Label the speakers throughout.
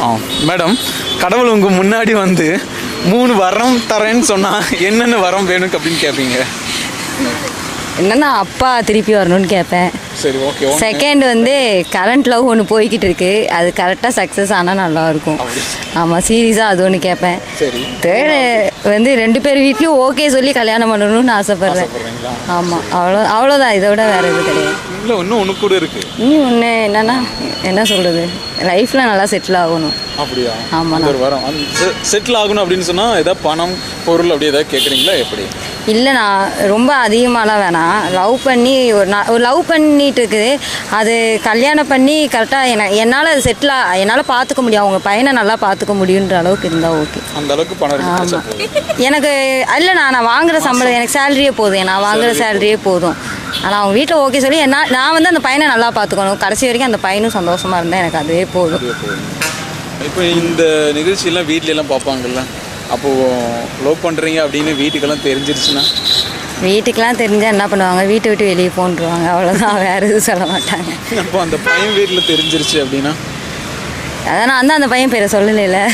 Speaker 1: ஆ madam கடவுள் உங்கள் முன்னாடி வந்து மூணு வரம் தரேன்னு சொன்னால் என்னென்ன வரம் வேணும் அப்படின்னு கேட்பீங்க
Speaker 2: என்னன்னா அப்பா திருப்பி வரணும்னு கேட்பேன்
Speaker 1: சரி ஓகே
Speaker 2: செகண்ட் வந்து கரண்ட் லவ் ஒன்று போய்கிட்டு இருக்கு அது கரெக்டாக சக்ஸஸ் ஆனால் நல்லா இருக்கும் ஆமாம் சீரியஸாக அது ஒன்று கேட்பேன் தேர்டு வந்து ரெண்டு பேர் வீட்லேயும் ஓகே சொல்லி கல்யாணம் பண்ணணும்னு ஆசைப்பட்றேன்? ஆமாம் அவ்வளோ அவ்வளோதான். இதோட வேறு எதுவும் கிடையாது.
Speaker 1: இல்லை இன்னும் ஒன்று கூட இருக்குது
Speaker 2: இன்னும் ஒன்று என்னன்னா என்ன சொல்கிறது லைஃப்பில் நல்லா செட்டில் ஆகணும்.
Speaker 1: அப்படியா. அந்த ஒரு வரம். செட்டில் ஆகணும் அப்படின்னு சொன்னால் ஏதாவது பணம் பொருள் அப்படி ஏதாவது கேட்குறீங்களா எப்படி?
Speaker 2: இல்லை நான் ரொம்ப அதிகமாகலாம் வேணாம். லவ் பண்ணி ஒரு நான் லவ் பண்ணிட்டு இருக்குது அது கல்யாணம் பண்ணி கரெக்டாக என்ன என்னால் செட்டில் என்னால் பார்த்துக்க முடியும். அவங்க பையனை நல்லா பார்த்துக்க முடியுன்ற அளவுக்கு இருந்தால் ஓகே
Speaker 1: அந்த அளவுக்கு பணம் போதும்.
Speaker 2: எனக்கு இல்லை நான் நான் வாங்குற சம்பளம் எனக்கு சேலரியே போதும். நான் வாங்குற சேலரியே போதும். ஆனால் அவங்க வீட்டில் ஓகே சொல்லி என்ன நான் வந்து அந்த பையனை நல்லா பார்த்துக்கணும் கடைசி வரைக்கும் அந்த பையனும் சந்தோஷமாக இருந்தால் எனக்கு அதுவே போதும்.
Speaker 1: இப்போ இந்த நிகழ்ச்சியெல்லாம் வீட்ல எல்லாம் பார்ப்பாங்கல்ல அப்போது லவ் பண்ணுறீங்க அப்படின்னு வீட்டுக்கெல்லாம் தெரிஞ்சிருச்சுன்னா?
Speaker 2: வீட்டுக்கெலாம் தெரிஞ்சால் என்ன பண்ணுவாங்க? வீட்டை விட்டு வெளியே போன்றுவாங்க. அவ்வளோதான் வேறு எதுவும் சொல்ல மாட்டாங்க.
Speaker 1: அப்போ அந்த பையன் வீட்டில் தெரிஞ்சிருச்சு அப்படின்னா?
Speaker 2: அதான் நான் தான் அந்த பையன் பேரை சொல்லலைல
Speaker 1: இல்லை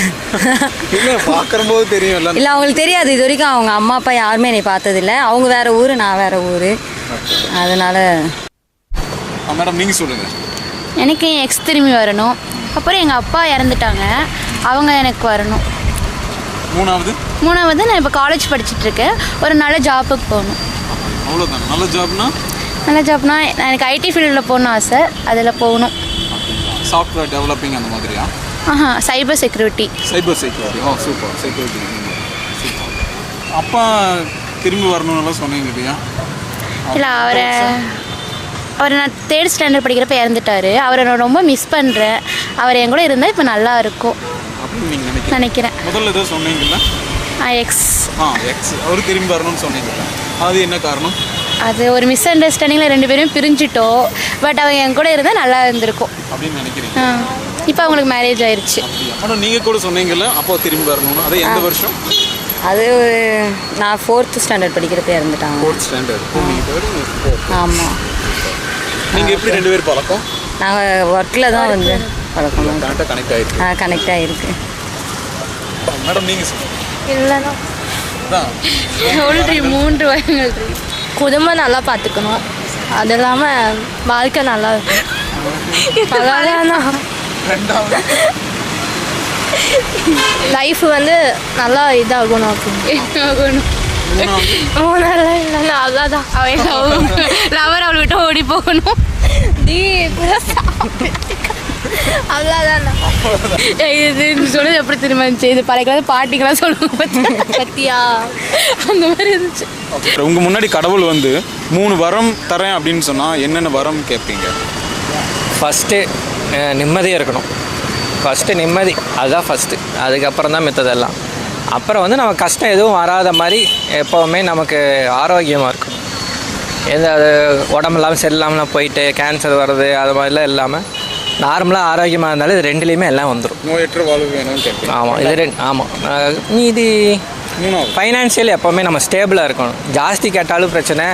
Speaker 1: பார்க்குறபோது தெரியும்ல.
Speaker 2: இல்லை அவங்களுக்கு தெரியாது. இது வரைக்கும் அவங்க அம்மா அப்பா யாருமே என்னை பார்த்ததில்ல. அவங்க வேற ஊர் நான் வேற ஊர். அதனால
Speaker 1: மேடம் நீங்கள் சொல்லுங்கள்
Speaker 3: எனக்கு என் எக்ஸ் திரும்பி வரணும். அப்புறம் எங்கள் அப்பா இறந்துட்டாங்க. அவங்க எனக்கு வரணும்.
Speaker 1: மூணாவது?
Speaker 3: மூணாவது நான் இப்போ காலேஜ் படிச்சுட்டு இருக்கேன் ஒரு நல்ல ஜாப்புக்கு போகணும்.
Speaker 1: அவ்வளோதான் நல்ல ஜாப்னா
Speaker 3: நல்ல ஜாப்னா எனக்கு ஐடி ஃபீல்டில் போகணும் ஆசை. அதில் போகணும்.
Speaker 1: சாஃப்ட்வேர் டெவலப்பிங் அந்த மாதிரியா?
Speaker 3: ஆஹா cyber security
Speaker 1: cyber security oh super security அப்பா திரும்பி வரணும்னுலாம் சொன்னீங்க இல்லையா
Speaker 3: இல்லை அவரை அவர் நான் தேர்ட் ஸ்டாண்டர்ட் படிக்கிறப்ப இறந்துட்டாரு. அவரை நான் ரொம்ப மிஸ் பண்ணுறேன் அவர் என் கூட இருந்தால் இப்போ நல்லா இருக்கும். நினைக்கிறேன்.
Speaker 1: முதல்ல ஏதோ சொன்னீங்கல்ல?
Speaker 3: எக்ஸ்
Speaker 1: ஆ எக்ஸ் அவர் திரும்பி வரணும்னு சொன்னீங்கல்ல. அது என்ன காரணம்?
Speaker 3: அது ஒரு மிஸ் அண்டர்ஸ்டாண்டிங்கில் ரெண்டு பேரும் பிரிஞ்சிட்டோம். பட் அவங்க என் கூட இருந்தால் நல்லா இருந்திருக்கும்.
Speaker 1: அப்படின்னு நினைக்கிறீங்க.
Speaker 3: இப்போ அவங்களுக்கு மேரேஜ் ஆயிருச்சு.
Speaker 1: ஆனால் நீங்கள் கூட சொன்னீங்கல்ல அப்பா திரும்பி வரணும்னு. அது எந்த வருஷம்?
Speaker 2: அது நான் ஃபோர்த்து ஸ்டாண்டர்ட் படிக்கிறப்ப இறந்துட்டாங்க.
Speaker 1: ஃபோர்த் ஸ்டாண்டர்ட்
Speaker 2: ஆமாம்
Speaker 1: நீங்கள் எப்படி ரெண்டு பேர் பழக்கம்?
Speaker 2: நாங்கள் ஒர்க்கில் தான் வந்து பழக்கம்
Speaker 1: கனெக்ட் ஆயிருக்கு.
Speaker 2: கனெக்ட் ஆகிருக்கு
Speaker 1: மேடம் நீங்கள் சொல்லுங்கள்
Speaker 3: இல்லைனா மூன்று வயங்கள்
Speaker 4: குடும்பம் நல்லா பார்த்துக்கணும். அது இல்லாமல் வாழ்க்கை நல்லா இருக்கும். லைஃப் வந்து நல்லா இதாகணும் அப்படின்னு. இல்லைன்னா அதான் அவன் லவர் அவள் விட்டு ஓடி போகணும். நீ அவ்வளோதான் இது சொன்னது எப்படி திரும்ப இருந்துச்சு? இது பழைய பாட்டிங்களாம் சொல்லுவாங்க பத்தியா? அந்த மாதிரி இருந்துச்சு.
Speaker 1: உங்கள் முன்னாடி கடவுள் வந்து மூணு வரம் தரேன் அப்படின்னு சொன்னால் என்னென்ன வரம் கேட்பீங்க?
Speaker 5: ஃபஸ்ட்டு நிம்மதியாக இருக்கணும். ஃபஸ்ட்டு நிம்மதி அதுதான் ஃபஸ்ட்டு அதுக்கப்புறம் தான் மித்ததெல்லாம் அப்புறம் வந்து நம்ம கஷ்டம் எதுவும் வராத மாதிரி எப்போவுமே நமக்கு ஆரோக்கியமாக இருக்கும் எந்த அது உடம்பு இல்லாமல் சரியில்லாமல் போயிட்டு கேன்சர் வர்றது அது மாதிரிலாம் இல்லாமல் நார்மலாக ஆரோக்கியமாக இருந்தாலும் இது ரெண்டுலேயுமே எல்லாம் வந்துடும்
Speaker 1: நோயற்ற வாழ்வு வேணும்னு
Speaker 5: ஆமாம் இது ரெண்டு ஆமாம் மீதி ஃபைனான்சியல் எப்போவுமே நம்ம ஸ்டேபிளாக இருக்கணும். ஜாஸ்தி கேட்டாலும் பிரச்சனை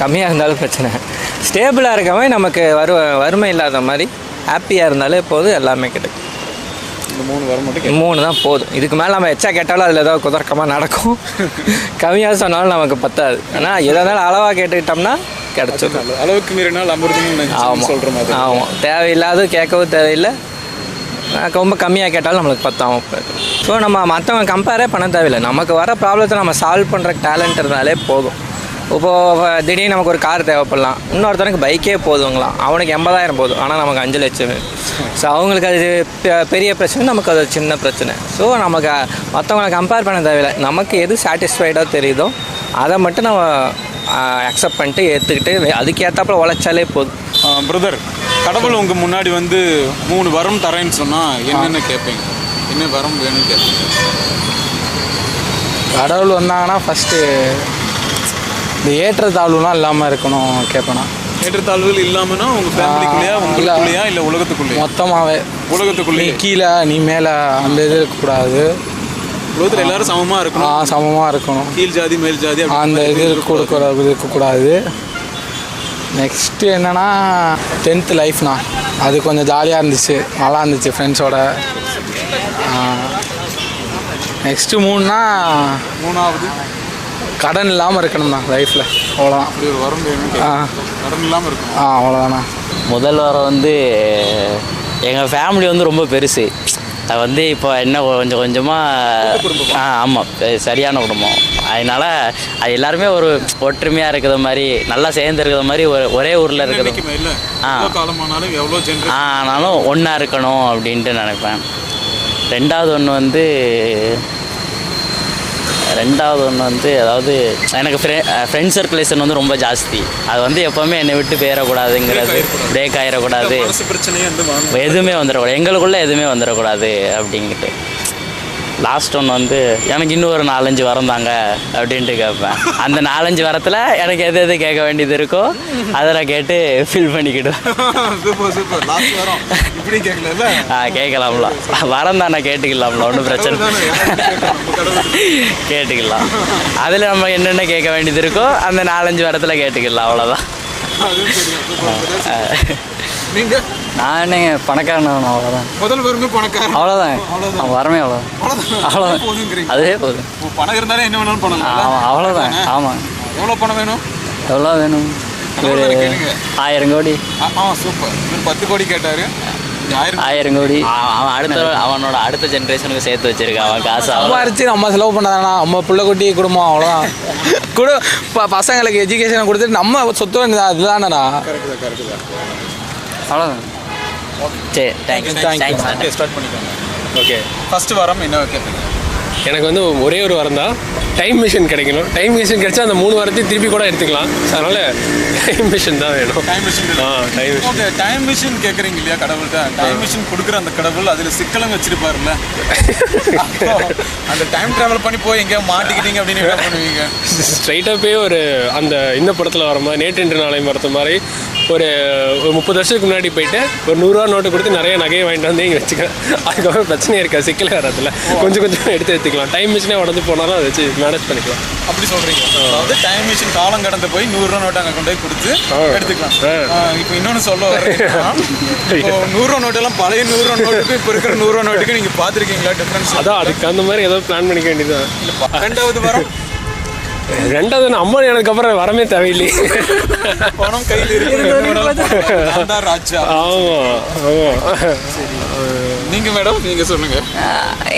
Speaker 5: கம்மியாக இருந்தாலும் பிரச்சனை. ஸ்டேபிளாக இருக்கவே நமக்கு வரு வறுமை இல்லாத மாதிரி ஹாப்பியாக இருந்தாலே போதும் எல்லாமே கிடைக்கும்.
Speaker 1: இந்த மூணு வரம் மட்டும்.
Speaker 5: மூணு தான் போதும். இதுக்கு மேலே நம்ம எச்சா கேட்டாலும் அதில் ஏதாவது குதர்க்கமாக நடக்கும். கம்மியாக சொன்னாலும் நமக்கு பத்தாது. ஆனால் எதாக இருந்தாலும் அளவாக கேட்டுக்கிட்டோம்னா கிடச்சிடும்.
Speaker 1: அளவுக்கு மீறினால் அமிர்தமும்
Speaker 5: ஆமாம்
Speaker 1: சொல்கிற மாதிரி.
Speaker 5: ஆமாம் தேவையில்லாத கேட்கவும் தேவையில்லை. ரொம்ப கம்மியாக கேட்டாலும் நம்மளுக்கு போயிடும். ஸோ நம்ம மற்றவங்க கம்பேரே பண்ண தேவையில்லை. நமக்கு வர ப்ராப்ளத்தை நம்ம சால்வ் பண்ணுற டேலண்ட் இருந்தாலே போதும். இப்போது திடீர்னு நமக்கு ஒரு கார் தேவைப்படலாம். இன்னொருத்தனுக்கு பைக்கே போதுங்களாம். அவனுக்கு எண்பதாயிரம் போதும். ஆனால் நமக்கு அஞ்சு லட்சம் ஸோ அவங்களுக்கு அது பெரிய பிரச்சனை நமக்கு அது சின்ன பிரச்சனை. ஸோ நமக்கு மற்றவங்களை கம்பேர் பண்ண தேவையில்லை. நமக்கு எது சாட்டிஸ்ஃபைடாக தெரியுதோ அதை மட்டும் நம்ம அக்செப்ட் பண்ணிட்டு ஏற்றுக்கிட்டு அதுக்கு ஏற்றாப்புல உழைச்சாலே போதும்.
Speaker 1: பிரதர் கடவுள் உங்கள் முன்னாடி வந்து மூணு வரம் தரேன்னு சொன்னால் என்னென்ன கேட்பீங்க என்ன வரம் வேணும்னு கேட்பீங்க
Speaker 6: கடவுள் வந்தாங்கன்னா ஃபஸ்ட்டு இந்த ஏற்றத்தாழ்வுலாம் இல்லாமல் இருக்கணும் கேட்பேனா
Speaker 1: ஏற்றத்தாழ்வுகள் இல்லாமன்னா உங்கள் ஃபேமிலிக்குள்ளேயா உங்களுக்குள்ளேயா இல்லை உலகத்துக்குள்ளேயா?
Speaker 6: மொத்தமாகவே நீ
Speaker 1: உலகத்துக்குள்ளேயே
Speaker 6: கீழே நீ மேலே அந்த இது இருக்கக்கூடாது.
Speaker 1: உலகத்தில் எல்லாரும் சமமாக
Speaker 6: ஆ
Speaker 1: இருக்கணும்
Speaker 6: சமமாக இருக்கணும்.
Speaker 1: கீழ் ஜாதி மேல் ஜாதி அப்படி
Speaker 6: அந்த இது கொடுக்கூடாது இருக்கக்கூடாது. நெக்ஸ்ட்டு என்னன்னா டென்த்து லைஃப்னா அது கொஞ்சம் ஜாலியாக இருந்துச்சு. நல்லா இருந்துச்சு ஃப்ரெண்ட்ஸோட நெக்ஸ்ட்டு மூணுனா
Speaker 1: மூணாவது.
Speaker 6: கடன் இல்லாமல் இருக்கணும் தான் லைஃப்பில் அவ்வளோதான்
Speaker 1: அப்படி ஒரு வரம் வேணும்
Speaker 6: ஆ.
Speaker 1: கடன் இல்லாமல் இருக்கும்
Speaker 6: ஆ அவ்வளோதாண்ணா
Speaker 7: முதல் வாரம் வந்து எங்கள் ஃபேமிலி வந்து ரொம்ப பெருசு. அது வந்து இப்போ என்ன கொஞ்சம் கொஞ்சமாக ஆ ஆமாம் சரியான குடும்பம். அதனால் அது எல்லாருமே ஒரு ஒற்றுமையாக இருக்கிற மாதிரி நல்லா சேர்ந்து இருக்கிற மாதிரி ஒரு ஒரே ஊரில் இருக்கிறது ஆ. ஆனாலும் ஒன்றா இருக்கணும் அப்படின்ட்டு நினைப்பேன். ரெண்டாவது ஒன்று வந்து ரெண்டாவது ஒன்று வந்து அதாவது எனக்கு ஃப்ரெ ஃப்ரெண்ட் சர்க்குலேஷன் வந்து ரொம்ப ஜாஸ்தி. அது வந்து எப்போவுமே என்னை விட்டு போயிடக்கூடாதுங்கிறது பிரேக்
Speaker 1: வாங்க.
Speaker 7: எதுவுமே வந்துடக்கூடாது. எங்களுக்குள்ளே எதுவுமே வந்துடக்கூடாது அப்படின்ட்டு லாஸ்ட் ஒன்று வந்து எனக்கு இன்னும் ஒரு நாலஞ்சு வரம் தாங்க அப்படின்ட்டு கேட்பேன். அந்த நாலஞ்சு வரத்தில் எனக்கு எது எது கேட்க வேண்டியது இருக்கோ அதை நான் கேட்டு ஃபில் பண்ணிக்கிடுவேன். ஆ கேட்கலாம்ல. வரம் தானே கேட்டுக்கலாம்ல. ஒன்றும் பிரச்சனை கேட்டுக்கலாம். அதில் நம்ம என்னென்ன கேட்க வேண்டியது இருக்கோ அந்த நாலஞ்சு வரத்தில் கேட்டுக்கலாம். அவ்வளோதான்
Speaker 1: நீங்க?
Speaker 5: நான் பணக்காரன் அவ்வளோதான்
Speaker 1: முதல் வருங்க பணக்காரன்.
Speaker 5: அவ்வளோதான்
Speaker 1: அவ்வளோதான்
Speaker 5: வரமே அவ்வளோதான்
Speaker 1: அவ்வளோதான். போதுங்கிறீங்க.
Speaker 5: அதுவே போதும்.
Speaker 1: பணம் என்ன வேணாலும் பணம்
Speaker 5: ஆமாம் அவ்வளோதான் ஆமாம்
Speaker 1: எவ்வளோ பணம் வேணும்?
Speaker 5: எவ்வளோ வேணும்? ஒரு ஆயிரம் கோடி.
Speaker 1: ஆ ஆ, சூப்பர் பத்து கோடி கேட்டாரு. ஆயிரம்
Speaker 5: கோடி.
Speaker 7: அவன் அடுத்த அவனோட அடுத்த ஜென்ரேஷனுக்கு சேர்த்து வச்சிருக்கான். அவன் காசு
Speaker 6: சம்பாரிச்சு நம்ம செலவு பண்ணதானா? நம்ம பிள்ளை குட்டி குடும்பம் அவ்வளோதான் குடு பசங்களுக்கு எஜுகேஷன் கொடுத்துட்டு நம்ம சொத்து வேண்டியதா அதுதானடா?
Speaker 5: அவ்வளோதான்
Speaker 7: சரி தேங்க்ஸ்
Speaker 1: ஓகே ஸ்டார்ட் பண்ணிக்கோங்க. ஓகே ஃபர்ஸ்ட் வாரம் என்ன கேட்பீங்க
Speaker 8: எனக்கு வந்து ஒரே ஒரு வாரம் தான். டைம் மிஷின் கிடைக்கணும். டைம் மிஷின் கிடைச்சா அந்த மூணு வாரத்தையும் திருப்பி கூட எடுத்துக்கலாம். அதனால டைம் மிஷின் தான் வேணும்.
Speaker 1: டைம் மிஷின்
Speaker 8: ஆ time machine
Speaker 1: okay time machine கேட்குறீங்க இல்லையா கடவுள்கிட்ட? டைம் மிஷின் கொடுக்குற அந்த கடவுள் அதில் சிக்கலும் வச்சிருப்பாருல்ல. அந்த டைம் ட்ராவல் பண்ணி போய் எங்கேயா மாட்டிக்கிட்டீங்க அப்படின்னு என்ன பண்ணுவீங்க?
Speaker 8: ஸ்ட்ரைட்டாக போய் ஒரு அந்த இந்த படத்தில் வர மாதிரி நேற்று இன்று நாளை மரத்த மாதிரி ஒரு ஒரு முப்பது வருஷத்துக்கு முன்னாடி போயிட்டு ஒரு நூறுரூவா நோட்டு கொடுத்து நிறைய நகையை வாங்கிட்டு வந்து இங்கே வச்சுக்கிறேன் அதுக்கப்புறம் பிரச்சனையே இருக்காது சிக்கலே வராதுல கொஞ்சம் கொஞ்சம் எடுத்து எடுத்துக்கலாம் டைம் மிஷினே உடஞ்சு போனாலும் அதை வச்சு மேனேஜ் பண்ணிக்கலாம்.
Speaker 1: அப்படி சொல்றீங்க. அதாவது டைம் மிஷின் காலம் கடந்து போய் நூறு ரூபா நோட்டு அங்கே கொண்டு போய் கொடுத்து. எடுத்துக்கலாம். இப்போ இன்னொன்னு சொல்ல வரேன். இப்போ நூறு ரூபா நோட்டெல்லாம் பழைய நூறு ரூபா நோட்டுக்கு இப்போ இருக்கிற நூறு ரூபா நோட்டுக்கு நீங்கள் பார்த்துருக்கீங்களா? டிஃப்ரென்ஸ்
Speaker 8: அதான் அதுக்கு அந்த மாதிரி ஏதோ பிளான் பண்ணிக்க வேண்டியதுதான்.
Speaker 1: ரெண்டாவது வாரம்
Speaker 8: ரெண்டாவது அம்மா எனக்கு அப்புறம் வரமே தேவையில்லையே
Speaker 1: பணம் கையில் இருக்கு. ராஜா.
Speaker 8: ஆமாம் ஆமாம்
Speaker 1: நீங்க மேடம் நீங்க சொல்லுங்க.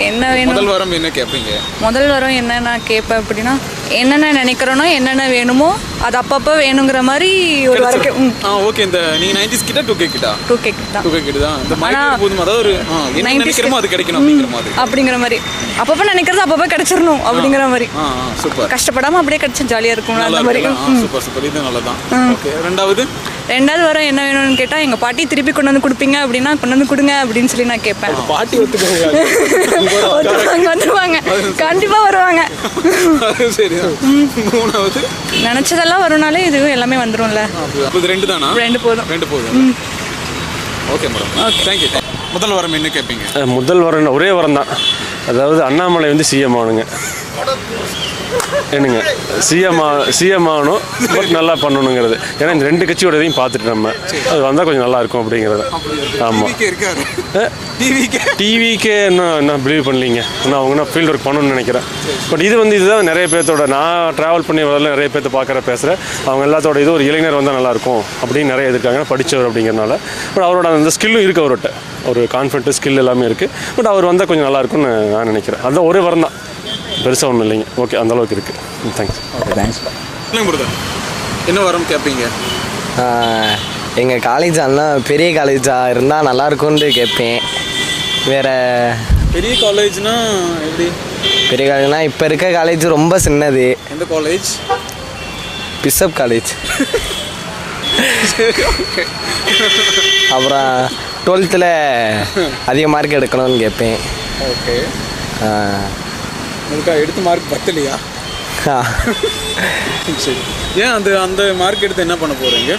Speaker 4: என்ன வேணும்?
Speaker 1: முதல் வாரம் என்ன கேட்பீங்க
Speaker 4: முதல் வரம் என்ன நான் கேட்பேன் அப்படின்னா என்னென்ன நினைக்கிறேனோ என்னென்ன வேணுமோ அது அப்பப்போ வேணுங்கிற மாதிரி ஒரு வரைக்கும்
Speaker 1: ஆ ஓகே இந்த நீங்க நைன்டிஸ் கிட்ட டூ கே கிட்டா?
Speaker 4: டூ கேக் தான்.
Speaker 1: டூ கே கிட்ட தான். இந்த மைண்ட் போதும்? அதாவது ஒரு என்ன
Speaker 4: 90s
Speaker 1: நினைக்கிறோமோ அது கிடைக்கணும் அப்படிங்கிற மாதிரி.
Speaker 4: அப்படிங்கிற மாதிரி. அப்பப்போ நினைக்கிறது அப்பப்போ கிடைச்சிடணும் அப்படிங்கிற மாதிரி.
Speaker 1: சூப்பர்.
Speaker 4: கஷ்டப்படாம அப்படியே கிடைச்சா ஜாலியாக இருக்கும் அந்த மாதிரி.
Speaker 1: Super super. இது நல்லா தான் ஓகே ரெண்டாவது?
Speaker 4: ரெண்டாவது வரம் என்ன வேணும்னு கேட்டால் எங்கள் பாட்டி திருப்பி கொண்டு வந்து கொடுப்பீங்க அப்படின்னா கொண்டு வந்து கொடுங்க அப்படின்னு சொல்லி நான் கேட்பேன்.
Speaker 8: பாட்டி ஒத்துக்கோங்க
Speaker 4: வந்துருவாங்க. கண்டிப்பாக வருவாங்க. நினச்சதெல்லாம் வரும்னாலே இதுவும் எல்லாமே வந்துரும்ல.
Speaker 1: அப்போ இது ரெண்டு தானா?
Speaker 4: ரெண்டு போதும்.
Speaker 1: ரெண்டு போதும். Okay madam. தேங்க்யூ முதல் வாரம் என்ன கேட்பீங்க
Speaker 9: முதல் வாரம் ஒரே வாரம் தான். அதாவது அண்ணாமலை வந்து சிஎம் ஆகணுங்க என்னங்க சிஎம் சிஎம் ஆகணும் பட் நல்லா பண்ணணுங்கிறது. ஏன்னா இந்த ரெண்டு கட்சியோட இதையும் பார்த்துட்டு நம்ம. அது வந்தால் கொஞ்சம் நல்லா இருக்கும் அப்படிங்கிறது. ஆமாம்
Speaker 1: டிவிக்கே
Speaker 9: இன்னும் என்ன பிலீவ் பண்ணலீங்க? இன்னும் அவங்க என்ன ஃபீல்ட் ஒர்க் பண்ணணும்னு நினைக்கிறேன். பட் இது வந்து இதுதான் நிறைய பேர்த்தோட நான் ட்ராவல் பண்ணி வரல நிறைய பேர்த்த பார்க்குற பேசுகிறேன் அவங்க எல்லாத்தோட இது ஒரு இளைஞர் வந்தால் நல்லாயிருக்கும் அப்படின்னு நிறைய எதிர்க்காங்க. படித்தவர் அப்படிங்கிறனால. பட் அவரோட அந்த ஸ்கில்லும் இருக்குது அவர்கிட்ட ஒரு கான்ஃபிடென்ட் ஸ்கில் எல்லாமே இருக்குது பட் அவர் வந்தால் கொஞ்சம் நல்லா இருக்கும்னு நான் நினைக்கிறேன். அதான் ஒரே வாரம் தான் பெருசாக ஒன்றும் இல்லைங்க. ஓகே அந்த அளவுக்கு இருக்குது தேங்க்ஸ்
Speaker 1: இல்லைங்க பிரதர் என்ன வாரம் கேட்பீங்க
Speaker 5: எங்கள் காலேஜ் எல்லாம் பெரிய காலேஜாக இருந்தால் நல்லாயிருக்கும்னு கேட்பேன் வேறு
Speaker 1: பெரிய காலேஜ்னா எப்படி?
Speaker 5: பெரிய காலேஜ்னா இப்போ இருக்க காலேஜ் ரொம்ப சின்னது.
Speaker 1: எந்த காலேஜ்
Speaker 5: பிஷப் காலேஜ் அப்புறம் டுவெல்த்தில் அதிக மார்க் எடுக்கணும்னு கேட்பேன்
Speaker 1: ஓகே உங்களுக்கு எடுத்த மார்க் பத்தலையா?
Speaker 5: ஆ.
Speaker 1: சரி. ஏன் அந்த அந்த மார்க் எடுத்து என்ன பண்ண போகிறீங்க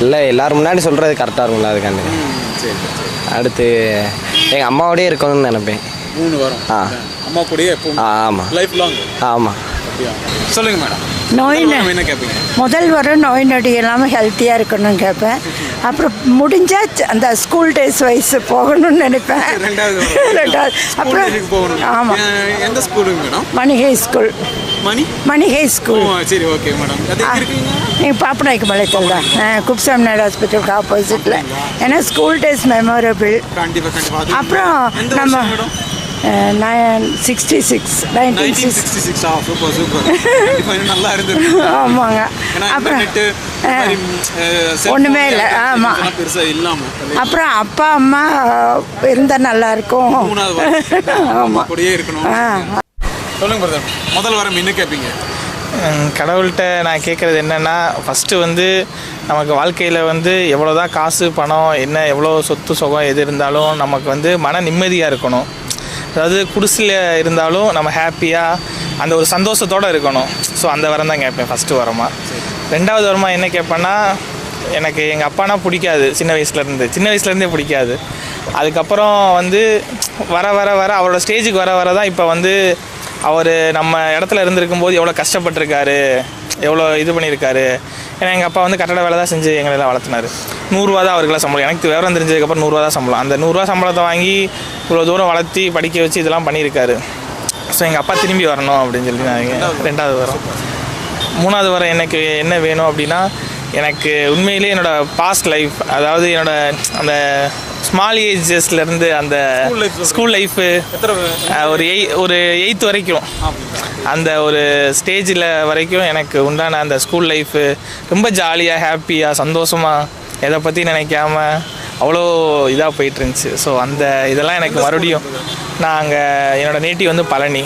Speaker 5: இல்லை எல்லாரும் முன்னாடி சொல்கிறது கரெக்டாக இருக்கும்ல அதுக்காண்டி.
Speaker 1: சரி சரி
Speaker 5: அடுத்து எங்கள் அம்மாவோடய இருக்கணும்னு நினைப்பேன்.
Speaker 1: மூணு வாரம்.
Speaker 5: ஆ.
Speaker 1: அம்மா கூடயே எப்பவும்
Speaker 5: ஆ ஆமாம்
Speaker 1: லைஃப் லாங்
Speaker 5: ஆமாம்
Speaker 1: அப்படியா? சொல்லுங்க மேடம்
Speaker 10: நோய்
Speaker 1: முதல் வரம்
Speaker 10: நோய் நொடி இல்லாமல் ஹெல்த்தியாக இருக்கணும்னு கேட்பேன் அப்புறம் முடிஞ்சா அந்த ஸ்கூல் டேஸ் வயசு போகணும்னு நினைப்பேன்.
Speaker 1: ரெண்டாவது
Speaker 10: அப்புறம் ஆமாம்
Speaker 1: எந்த ஸ்கூலுங்க
Speaker 10: மணிகை ஸ்கூல்
Speaker 1: மணி
Speaker 10: மணிகை ஸ்கூல்
Speaker 1: சரி ஓகே மேடம்
Speaker 10: நீங்கள் பாப்பநாய்க்கு மலைத்தல் தான். குப்சாம் நாயுடு ஹாஸ்பிட்டலுக்கு ஆப்போசிட்டில் ஏன்னா ஸ்கூல் டேஸ் மெமரபிள் அப்புறம் நம்ம sixty six nineteen
Speaker 1: nineteen
Speaker 10: six
Speaker 1: sixty six super super நல்லா இருந்தது.
Speaker 10: ஆமாங்க. அப்புறம் ஒண்ணுமே இல்ல, ஆமா.
Speaker 1: பெருசா இல்லாம.
Speaker 10: அப்புறம் அப்பா அம்மா இருந்தால் நல்லா இருக்கும். ஆமாம்
Speaker 1: இருக்கணும்.
Speaker 10: ஆ.
Speaker 1: சொல்லுங்க பிரதர் முதல் வாரம் என்ன கேட்பீங்க
Speaker 6: கடவுள்கிட்ட நான் கேட்குறது என்னென்னா ஃபஸ்ட்டு வந்து நமக்கு வாழ்க்கையில் வந்து எவ்வளோ தான் காசு பணம் என்ன எவ்வளோ சொத்து சுகம் எது இருந்தாலும் நமக்கு வந்து மன நிம்மதியாக இருக்கணும். அதாவது குடிசில் இருந்தாலும் நம்ம ஹாப்பியாக அந்த ஒரு சந்தோஷத்தோடு இருக்கணும். ஸோ அந்த வரம் தான் கேட்பேன் ஃபஸ்ட்டு வரமா. ரெண்டாவது வரமா என்ன கேட்பேன்னா எனக்கு எங்கள் அப்பானா பிடிக்காது சின்ன வயசுலேருந்து சின்ன வயசுலேருந்தே பிடிக்காது. அதுக்கப்புறம் வந்து வர வர வர அவரோட ஸ்டேஜுக்கு வர வர தான் இப்போ வந்து அவர் நம்ம இடத்துல இருந்திருக்கும் போது எவ்வளோ கஷ்டப்பட்டிருக்காரு. எவ்வளோ இது பண்ணியிருக்காரு. ஏன்னா எங்கள் அப்பா வந்து கட்டட வேலை தான் செஞ்சு எங்களெல்லாம் வளர்த்தினார். நூறுரூவா தான் அவருக்கெல்லாம் சம்பளம். எனக்கு விவரம் தெரிஞ்சதுக்கப்புறம் நூறுரூவா தான் சம்பளம். அந்த நூறுரூவா சம்பளத்தை வாங்கி இவ்வளோ தூரம் வளர்த்தி படிக்க வச்சு இதெல்லாம் பண்ணியிருக்காரு. ஸோ எங்கள் அப்பா திரும்பி வரணும் அப்படின்னு சொல்லி நான் ரெண்டாவது வரோம். மூணாவது வர எனக்கு என்ன வேணும் அப்படின்னா எனக்கு உண்மையிலே என்னோட பாஸ்ட் லைஃப் அதாவது என்னோட அந்த ஸ்மால் ஏஜஸ்லேருந்து அந்த ஸ்கூல் லைஃபு ஒரு எய் ஒரு எயித் வரைக்கும். அந்த ஒரு ஸ்டேஜில் வரைக்கும் எனக்கு உண்டான அந்த ஸ்கூல் லைஃபு ரொம்ப ஜாலியாக ஹாப்பியாக சந்தோஷமாக எதை பற்றி நினைக்காம அவ்வளோ இதாக போயிட்டு இருந்துச்சு ஸோ அந்த இதெல்லாம் எனக்கு மறுபடியும் நான் அங்கே என்னோட நேட்டிவ் வந்து பழனி.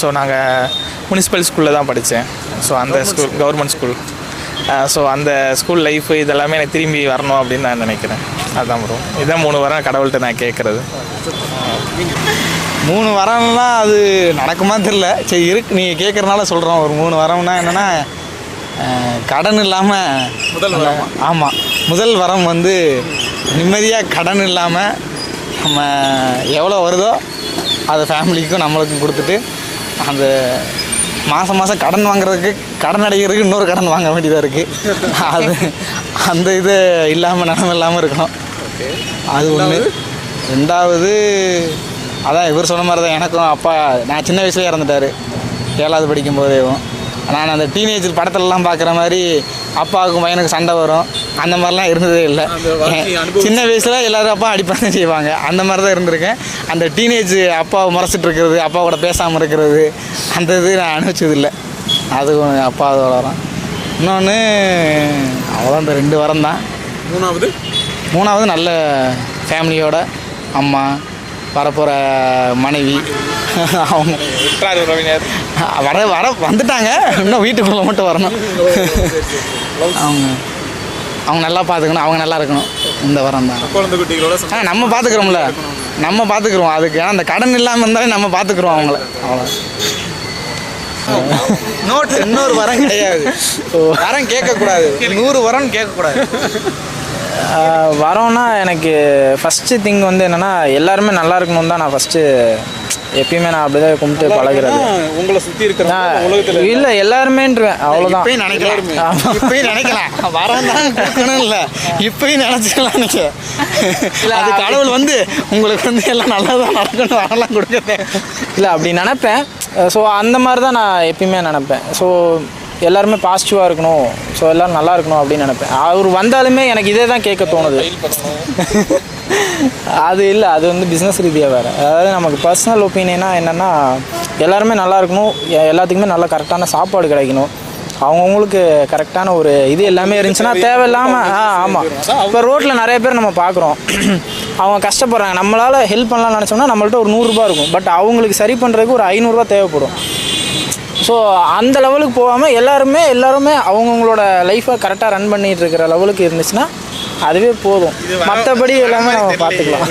Speaker 6: ஸோ நாங்கள் முனிசிபல் ஸ்கூலில் தான் படித்தேன் ஸோ அந்த ஸ்கூல் கவர்மெண்ட் ஸ்கூல் ஸோ அந்த ஸ்கூல் லைஃபு இதெல்லாமே எனக்கு திரும்பி வரணும் அப்படின்னு நான் நினைக்கிறேன். அதான் ப்ரோ இதான் மூணு வாரம் கடவுள்கிட்ட நான் கேட்குறது
Speaker 11: மூணு வரம்லாம் அது நடக்குமா தெரில சரி இருக்கு நீங்கள் கேட்குறனால சொல்கிறோம் ஒரு மூணு வரம்னா என்னென்னா கடன் இல்லாமல்
Speaker 1: முதல் வரமா?
Speaker 11: ஆமாம் முதல் வரம் வந்து நிம்மதியாக கடன் இல்லாமல் நம்ம எவ்வளோ வருதோ அதை ஃபேமிலிக்கும் நம்மளுக்கும் கொடுத்துட்டு அந்த மாதம் மாதம் கடன் வாங்குறதுக்கு கடன் அடைகிறதுக்கு இன்னொரு கடன் வாங்க வேண்டியதாக இருக்குது அது அந்த இது இல்லாமல் நிலம் இல்லாமல் இருக்கணும். அது ஒன்று ரெண்டாவது அதான் இவர் சொன்ன மாதிரி தான் எனக்கும் அப்பா நான் சின்ன வயசுலேயே இறந்துட்டார். ஏழாவது படிக்கும் போதேவும் நான் அந்த டீனேஜ் படத்துலலாம் பார்க்குற மாதிரி அப்பாவுக்கும் பையனுக்கு சண்டை வரும். அந்த மாதிரிலாம் இருந்ததே இல்லை. சின்ன வயசில் எல்லாரும் அப்பா அடிப்பாங்க செய்வாங்க. அந்த மாதிரி தான் இருந்திருக்கேன். அந்த டீனேஜ் அப்பாவை முறைச்சிட்டு இருக்கிறது அப்பா கூட பேசாமல் இருக்கிறது அந்த இது நான் அனுபவிச்சது இல்லை. அது ஒண்ணு அப்பாவோட வரம். இன்னொன்று அவ்வளோதான் இந்த ரெண்டு வரம் தான்.
Speaker 1: மூணாவது?
Speaker 11: மூணாவது நல்ல ஃபேமிலியோட அம்மா வரப்போகிற மனைவி. அவங்க
Speaker 6: உற்றார் உறவினர்?
Speaker 11: வர வர வந்துட்டாங்க. இன்னும் வீட்டுக்குள்ளே மட்டும் வரணும். அவங்க அவங்க நல்லா பார்த்துக்கணும். அவங்க நல்லா இருக்கணும். இந்த வரம் தான். ஆ நம்ம பார்த்துக்குறோம்ல. நம்ம பார்த்துக்குறோம். அதுக்கு ஏன்னா அந்த கடன் இல்லாமல் இருந்தாலே நம்ம பார்த்துக்குறோம் அவங்கள. அவ்வளோ நோட் இன்னொரு வரம் கிடையாது. வரம் கேட்கக்கூடாது. நூறு வரம் கேட்கக்கூடாது.
Speaker 5: வரோன்னா எனக்கு ஃபஸ்ட்டு திங் வந்து என்னென்னா எல்லாருமே நல்லா இருக்கணும் தான் நான் ஃபஸ்ட்டு எப்பயுமே நான் அப்படிதான் கும்பிட்டு பழகுறது.
Speaker 1: உங்களை சுத்தி இருக்கிற
Speaker 5: இல்லை. எல்லாருமேன்றேன் அவ்வளோதான்
Speaker 11: இப்பயும் நினைக்கலாம். இப்பயும் நினைக்கலாம். வரம் தான் இல்லை. இப்பயும் நினைச்சுக்கலாம் நீங்க அது கடவுள் வந்து உங்களுக்கு வந்து எல்லாம் நல்லதாக நடக்கணும் வரலாம் கொடுக்க
Speaker 5: இல்லை அப்படி நினப்பேன். ஸோ அந்த மாதிரி தான் நான் எப்பயுமே நினப்பேன். ஸோ எல்லாருமே பாசிட்டிவாக இருக்கணும். ஸோ எல்லோரும் நல்லா இருக்கணும் அப்படின்னு நினைப்பேன். அவர் வந்தாலுமே எனக்கு இதே தான் கேட்க தோணுது. அது இல்லை அது வந்து பிஸ்னஸ் ரீதியாக வேறு. அதாவது நமக்கு பர்சனல் ஒப்பீனியனாக என்னென்னா எல்லாருமே நல்லா இருக்கணும். எல்லாத்துக்குமே நல்ல கரெக்டான சாப்பாடு கிடைக்கணும். அவங்கவுங்களுக்கு கரெக்டான ஒரு இது எல்லாமே இருந்துச்சுன்னா தேவையில்லாமல் ஆ ஆமாம் இப்போ ரோட்டில் நிறைய பேர் நம்ம பார்க்குறோம். அவங்க கஷ்டப்படுறாங்க. நம்மளால் ஹெல்ப் பண்ணலாம்னு நினச்சோம்னா நம்மள்ட்ட ஒரு நூறுரூபா இருக்கும். பட் அவங்களுக்கு சரி பண்ணுறதுக்கு ஒரு ஐநூறுரூவா தேவைப்படும். ஸோ அந்த லெவலுக்கு போகாமல் எல்லாருமே எல்லாருமே அவங்கவுங்களோட லைஃப்பை கரெக்டாக ரன் பண்ணிட்டு இருக்கிற லெவலுக்கு இருந்துச்சுன்னா அதுவே போதும். மற்றபடி எல்லாமே நம்ம பார்த்துக்கலாம்.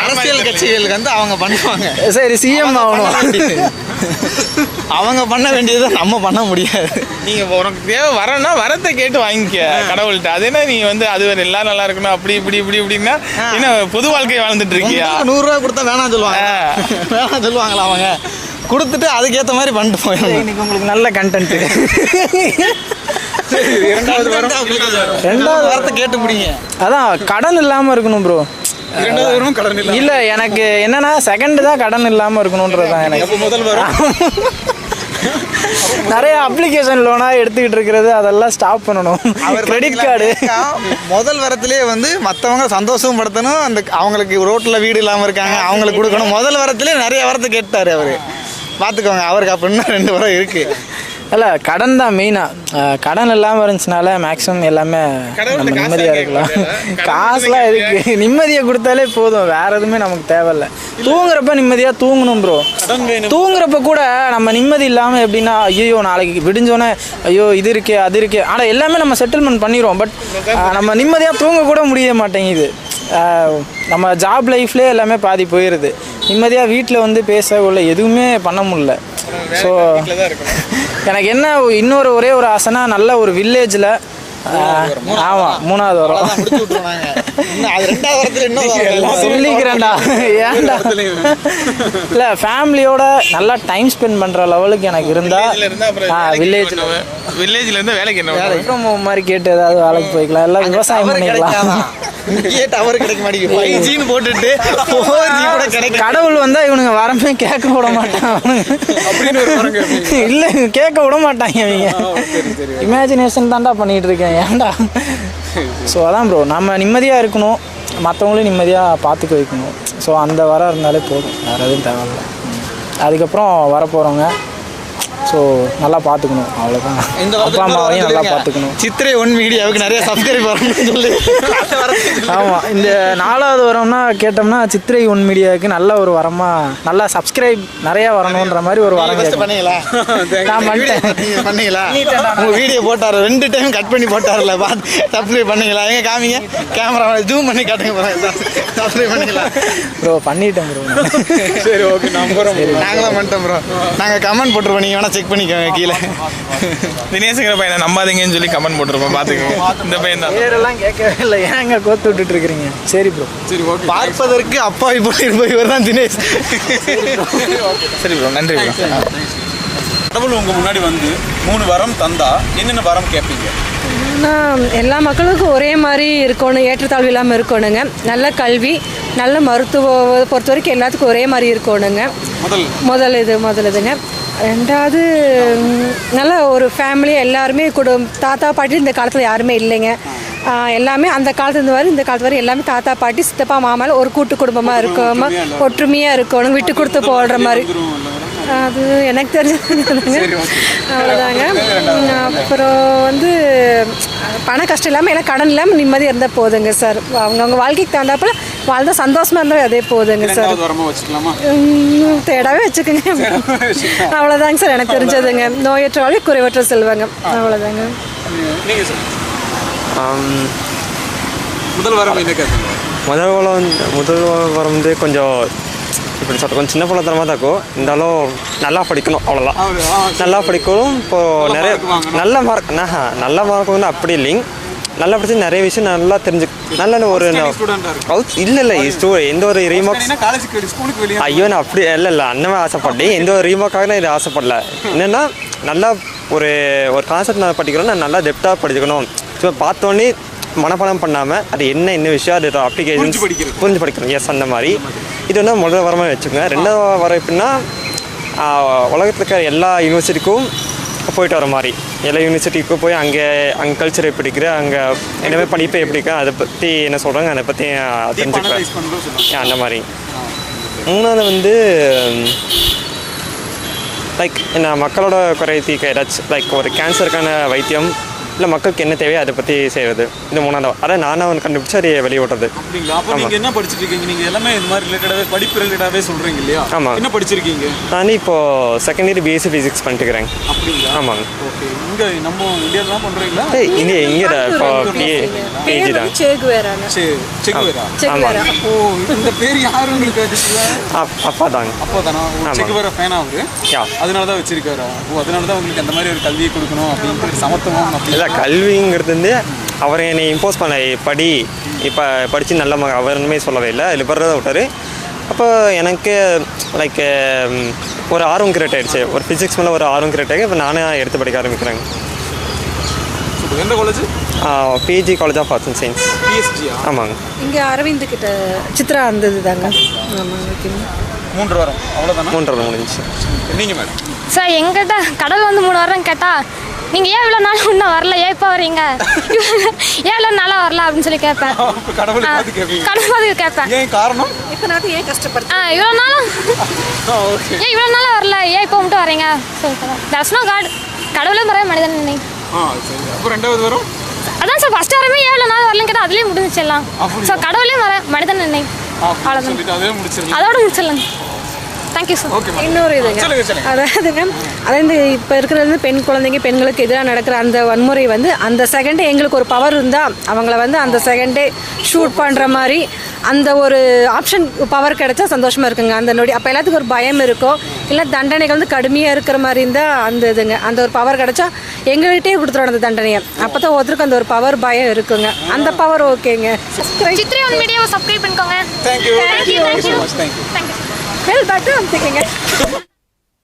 Speaker 11: அரசியல் கட்சிகளுக்கு வந்து அவங்க பண்ணுவாங்க.
Speaker 5: சரி சிஎம் ஆகணும்.
Speaker 11: அவங்க பண்ண வேண்டியதை நம்ம பண்ண முடியாது.
Speaker 6: நீங்கள் உனக்கு தேவை வரேன்னா வரத்தை கேட்டு வாங்கிக்க கடவுள்கிட்ட. அது என்ன நீ வந்து அது வேறு எல்லாம் நல்லா இருக்கணும் அப்படி இப்படி இப்படி இப்படின்னா என்ன பொது வாழ்க்கை வாழ்ந்துட்டு இருக்கியா?
Speaker 11: நூறுரூவா கொடுத்தா வேணாம் சொல்லுவாங்க. வேணாம் சொல்லுவாங்களா அவங்க? கொடுத்துட்டு அதுக்கேற்ற மாதிரி பண்ணிட்டு போயிடணும்
Speaker 5: இன்னைக்கு உங்களுக்கு நல்ல கண்டென்ட்
Speaker 11: இரண்டாவது வாரம் ரெண்டாவது வாரத்தை கேட்டு பிடிங்க
Speaker 5: அதான் கடன் இல்லாமல் இருக்கணும் ப்ரோ
Speaker 1: இரண்டாவது வாரமும் கடன் இல்லை
Speaker 5: இல்லை எனக்கு என்னன்னா செகண்ட் தான் கடன் இல்லாமல் இருக்கணுன்றது தான் எனக்கு.
Speaker 1: அப்போ முதல் வாரம்.
Speaker 5: நிறைய அப்ளிகேஷன் லோனாக எடுத்துக்கிட்டு இருக்கிறது அதெல்லாம் ஸ்டாப் பண்ணணும். கிரெடிட் கார்டு
Speaker 11: முதல் வரத்திலே வந்து மற்றவங்க சந்தோஷமும் படுத்தணும். அந்த அவங்களுக்கு ரோட்டில் வீடு இல்லாமல் இருக்காங்க அவங்களுக்கு கொடுக்கணும். முதல் வரத்திலே நிறைய வரத்தை கேட்டார் அவர். பார்த்துக்கோங்க அவருக்கு அப்போ இன்னும் ரெண்டு வரம் இருக்குது
Speaker 5: இல்லை கடன் தான் மெயினாக கடன் இல்லாமல் இருந்துச்சுனால மேக்ஸிமம் எல்லாமே நம்ம நிம்மதியாக இருக்கலாம். காசுலாம் எதுக்கு நிம்மதியை கொடுத்தாலே போதும். வேற எதுவுமே நமக்கு தேவையில்ல. தூங்குறப்ப நிம்மதியாக தூங்கணும் ப்ரோ தூங்குறப்ப கூட நம்ம நிம்மதி இல்லாமல் எப்படின்னா ஐயோ நாளைக்கு விடிஞ்சோன்னே ஐயோ இது இருக்கே அது இருக்கே. ஆனால் எல்லாமே நம்ம செட்டில்மெண்ட் பண்ணிடுவோம் பட் நம்ம நிம்மதியாக தூங்க கூட முடிய மாட்டேங்குது. நம்ம ஜாப் லைஃப்லேயே எல்லாமே பாதி போயிடுது நிம்மதியாக வீட்டில் வந்து பேச உள்ள எதுவுமே பண்ண முடியல. ஸோ எனக்கு என்ன இன்னொரு ஒரே ஒரு ஆசைனா நல்ல ஒரு வில்லேஜில் ஆமாம் மூணாவது வரும். சொல்லிக்கிறேன்டா. ஏன்டா? இல்லை ஃபேமிலியோட நல்லா டைம் ஸ்பெண்ட் பண்ணுற லெவலுக்கு எனக்கு இருந்தால் ஆ வில்லேஜில்
Speaker 6: வில்லேஜ்ல இருந்து வேலைக்கு என்ன
Speaker 5: மாதிரி கேட்டு ஏதாவது வேலைக்கு போய்க்கலாம். எல்லாம் விவசாயம் பண்ணிக்கலாம்
Speaker 11: இங்கேயே டவர் கிடைக்க மாட்டேங்குது. ஃபைவ் ஜின்னு போட்டுட்டு ஃபோர் ஜி கூட கிடைக்க
Speaker 5: கடவுள் வந்தா இவனுங்க வரமே கேட்க விட மாட்டான் இல்ல கேட்க விட மாட்டாங்க இவங்க. இமேஜினேஷன் தான்டா பண்ணிட்டு இருக்கேன். ஏன்டா? ஸோ அதான் ப்ரோ நம்ம நிம்மதியாக இருக்கணும். மற்றவங்களையும் நிம்மதியாக பார்த்துக்க வைக்கணும். ஸோ அந்த வரம் இருந்தாலே போதும். வேறு எதுவும் தேவையில்ல. அதுக்கப்புறம் வரப்போகிறவங்க ஸோ நல்லா பார்த்துக்கணும். அவ்வளோதான்
Speaker 11: இந்த
Speaker 5: அப்பா அம்மாவையும் நல்லா பார்த்துக்கணும்.
Speaker 11: சித்திரை ஒன் மீடியாவுக்கு நிறைய சப்ஸ்கிரைப் வரணும்னு சொல்லி.
Speaker 5: ஆமாம் இந்த நாலாவது வரம்னா கேட்டோம்னா சித்திரை ஒன் மீடியாவுக்கு நல்ல ஒரு வரமா நல்லா சப்ஸ்கிரைப் நிறைய வரணுன்ற மாதிரி ஒரு வரம்.
Speaker 11: பண்ணீங்களா?
Speaker 5: நான் பண்ணிட்டேன்.
Speaker 11: நீங்க பண்ணீங்களா? உங்க வீடியோ போட்டாரு. ரெண்டு டைம் கட் பண்ணி போட்டாருல பார்த்து சப்ஸ்கிரைப் பண்ணீங்களா? எங்க காமிங்க? கேமரா ஜூம் பண்ணி காட்டுங்க சப்ஸ்கிரைப் பண்ணீங்களா?
Speaker 5: ப்ரோ பண்ணிட்டேன் ப்ரோ
Speaker 11: சரி ஓகே நம்புறோம் நாங்களும் பண்ணிட்டோம் ப்ரோ நாங்க கமெண்ட் போட்டுருவோம் நீங்க வேணா செக் பண்ணிக்கோங்க கீழே.
Speaker 6: தினேசுங்கிற பையனை நம்பாதீங்கன்னு சொல்லி கமெண்ட் போட்டிருப்போம். பாத்துக்கோங்க. இந்த பையன் தான்.
Speaker 5: பேரெல்லாம் கேட்கவே இல்லை. ஏங்க கோத்து விட்டுட்டு இருக்கிறீங்க சரி ப்ரோ
Speaker 1: சரி ஓகே
Speaker 11: பார்ப்பதற்கு அப்பாவி போய் இருப்ப இவர் தான் தினேஷ்.
Speaker 6: சரி ப்ரோ நன்றி ப்ரோ
Speaker 1: கடவுள் உங்க முன்னாடி வந்து மூணு வரம் தந்தா என்னென்ன வரம் கேட்பீங்க?
Speaker 12: ஆனால் எல்லா மக்களுக்கும் ஒரே மாதிரி இருக்கணும் ஏற்றத்தாழ்வு இல்லாமல் இருக்கணுங்க. நல்ல கல்வி நல்ல மருத்துவ பொறுத்த வரைக்கும் எல்லாத்துக்கும் ஒரே மாதிரி இருக்கணுங்க.
Speaker 1: முதல்.
Speaker 12: முதல் இது முதல் இதுங்க. ரெண்டாவது நல்ல ஒரு ஃபேமிலி எல்லாருமே குடும் தாத்தா பாட்டி இந்த காலத்தில் யாருமே இல்லைங்க. எல்லாமே அந்த காலத்து இருந்து வரை இந்த காலத்து வரை எல்லாமே தாத்தா பாட்டி சித்தப்பா மாமால ஒரு கூட்டு குடும்பமாக இருக்கோமா. ஒற்றுமையாக இருக்கணும் விட்டு கொடுத்து போடுற மாதிரி. அது எனக்கு தெரிஞ்சதுங்க அவ்வளோதாங்க அப்புறம் வந்து பண கஷ்டம் இல்லாமல் எல்லாம் கடன் இல்லாமல் நிம்மதியாக இருந்தால் போதுங்க சார். அவங்கவுங்க வாழ்க்கைக்கு தகுந்தாப்புல வாழ்ந்தா சந்தோஷமா இருந்தால் அதே போதுங்க சார். தேடாவே வச்சுக்கோங்க. அவ்வளோதாங்க சார் எனக்கு தெரிஞ்சதுங்க. நோயற்ற வாழ்க்கை குறைவற்ற செல்வங்க. அவ்வளோதாங்க
Speaker 1: முதல் வரம்
Speaker 13: முதல் வரம் வந்து முதல் வரம் வந்து கொஞ்சம் இப்படி சொல்கிற கொஞ்சம் சின்ன பிள்ளைத்தனமாக தான் இருக்கும். இருந்தாலும் நல்லா படிக்கணும் அவ்வளோதான் நல்லா படிக்கணும் இப்போது நிறைய நல்ல மார்க் நல்ல மார்க் வந்து அப்படி இல்லைங்க. நல்லா படிச்சு நிறைய விஷயம் நல்லா தெரிஞ்சு நல்ல ஒரு இல்லை இல்லை ஸ்டூ எந்த ஒரு ரீமார்க்ஸ் ஐயோ நான் அப்படி இல்லை இல்லை அண்ணன் ஆசைப்பட்டேன் எந்த ஒரு ரீமார்க்காக நான் இது ஆசைப்படல. என்னென்னா நல்லா ஒரு ஒரு கான்செப்ட் நான் படிக்கிறோம் நான் நல்லா டெப்த்தாக படிச்சுக்கணும். ஸோ பார்த்தோன்னே மனப்பாடம் பண்ணாமல் அது என்ன என்ன விஷயம் அது அப்ளிகேஷன் புரிஞ்சு படிக்கணும் எஸ் அந்த மாதிரி. இது வந்து முதல் வரமாக வச்சுக்கோங்க. ரெண்டாவது வரம் எப்படின்னா உலகத்தில் இருக்கிற எல்லா யூனிவர்சிட்டிக்கும் போயிட்டு வர மாதிரி. எல்லா யூனிவர்சிட்டிக்கும் போய் அங்கே அங்கே கல்ச்சர் எப்படி இருக்குது அங்கே என்னமே படிப்பு எப்படி இருக்கு அதை பற்றி என்ன சொல்கிறாங்க அதை பற்றி தெரிஞ்சுக்குவேன் அந்த மாதிரி. மூணாவது வந்து லைக் என்ன மக்களோட குறை தீர்க்க ஏதாச்சும் லைக் ஒரு கேன்சருக்கான வைத்தியம் இல்லை மக்களுக்கு என்ன தேவையோ அதை பற்றி செய்கிறது இது மூணாவது. அதை நானாக ஒன்று கண்டுபிடிச்சு அதை வெளியே விடுறது
Speaker 1: அப்படிங்களா? அப்போ நீங்க என்ன படிச்சிட்டு இருக்கீங்க நீங்க எல்லாமே இந்த மாதிரி ரிலேட்டடாவே படிப்பு ரிலேட்டடாவே சொல்றீங்க இல்லையா?
Speaker 13: ஆமாம்
Speaker 1: என்ன படிச்சிருக்கீங்க?
Speaker 13: நான் இப்போ செகண்ட் இயர் பிஎஸ்சி ஃபிசிக்ஸ் பண்ணிட்டுக்கிறேன்
Speaker 1: அப்படிங்களா?
Speaker 13: ஆமாங்க
Speaker 1: ஓகே. இங்க நம்ம இந்தியாவில் தான் பண்றீங்களா?
Speaker 13: ஏய், இங்கே இங்கே இப்போ பிஏ பிஜி தான்.
Speaker 1: ஓ இந்த பேர் யாரு உங்களுக்கு
Speaker 13: அப்பா தாங்க
Speaker 1: அப்போ தானா. செக்குவேரா ஃபேனா அவரு? அதனால தான் வச்சிருக்காரா? ஓ அதனால தான் உங்களுக்கு அந்த மாதிரி ஒரு கல்வியை கொடுக்கணும் அப்படின்ட்டு சமத்துவம் அப்படி
Speaker 13: இல்லை கல்விங்கிறது வந்து அவர் என்னை இம்போஸ் பண்ண படி இப்போ படித்து நல்ல மக அவருமே சொல்லவே இல்லை லிபரலாக விட்டார். அப்போ எனக்கு லைக் ஒரு ஆர்வம் கிரியேட் ஆயிடுச்சு. ஒரு ஃபிசிக்ஸ் மேலே ஒரு ஆர்வம் கிரியேட் ஆகி இப்போ நானே எடுத்து படிக்க ஆரம்பிக்கிறேங்க.
Speaker 1: எந்த college
Speaker 13: PG college of arts and science
Speaker 1: பிஎஸ்ஜியா
Speaker 13: ஆமாங்க.
Speaker 12: இங்கே அரவிந்த் கிட்ட சித்ரா ஆமாங்க ஓகேங்க
Speaker 1: மூன்று வாரம். அவ்வளோதானா
Speaker 13: மூன்றரை முடிஞ்சிச்சு.
Speaker 1: நீங்கள் மேடம்.
Speaker 14: சார் எங்கிட்ட கடல் வந்து மூணு வாரம் கேட்டா நீங்கள் ஏன் இவ்வளோ நாள் இன்னும் வரல ஏன் இப்போ வரீங்க? ஏன் இவ்வளோ நாளாக வரல அப்படின்னு சொல்லி கேட்பேன்.
Speaker 1: கடவுளை பார்த்து
Speaker 14: கேட்பேன்.
Speaker 1: ஏன் காரணம்?
Speaker 12: ஏன்
Speaker 14: ஆ இவ்வளோ நாளும்
Speaker 1: ஓகே.
Speaker 14: ஏன் இவ்வளோ நாளாக வரல? ஏன் இப்போ மட்டும் வரீங்க? சொல்லிட்டு தர்ஸ் நோ காட் கடவுளே மறைய மனிதன்
Speaker 1: ரெண்டாவது வரும்?
Speaker 14: அதான் சார் ஃபஸ்ட் வரமே இவ்வளோ நாள் வரலன்னு கேட்டால் அதுலேயே முடிஞ்சிச்சு எல்லாம். ஸோ கடவுளே மற மனிதன் நினை அவ்வளோதான் அதோட முடிச்சிடலாம். தேங்க்யூ சார்
Speaker 12: இன்னொரு இதுங்க. அதாவதுங்க அதாவது இப்போ இருக்கிறது வந்து பெண் குழந்தைங்க பெண்களுக்கு எதிராக நடக்கிற அந்த வன்முறை வந்து அந்த செகண்டே எங்களுக்கு ஒரு பவர் இருந்தால் அவங்கள வந்து அந்த செகண்டே ஷூட் பண்ணுற மாதிரி அந்த ஒரு ஆப்ஷன் பவர் கிடைச்சா சந்தோஷமாக இருக்குங்க. அந்த நொடி அப்போ எல்லாத்துக்கும் ஒரு பயம் இருக்கும் இல்லை தண்டனைகள் வந்து கடுமையாக இருக்கிற மாதிரி இருந்தால் அந்த இதுங்க அந்த ஒரு பவர் கிடைச்சா எங்கள்கிட்டயே கொடுத்துரும் அந்த தண்டனையை. அப்போ தான் ஒருத்தருக்கு அந்த ஒரு பவர் பயம் இருக்குங்க. அந்த பவர் ஓகேங்க
Speaker 14: சித்ரே ஒன் மீடியாவை சப்ஸ்கிரைப் பண்ணிக்கோங்க.
Speaker 1: Thank you
Speaker 14: thank you
Speaker 1: thank you so
Speaker 14: thank you
Speaker 1: much thank you
Speaker 14: thank you
Speaker 12: well பட்டு வந்துக்கங்க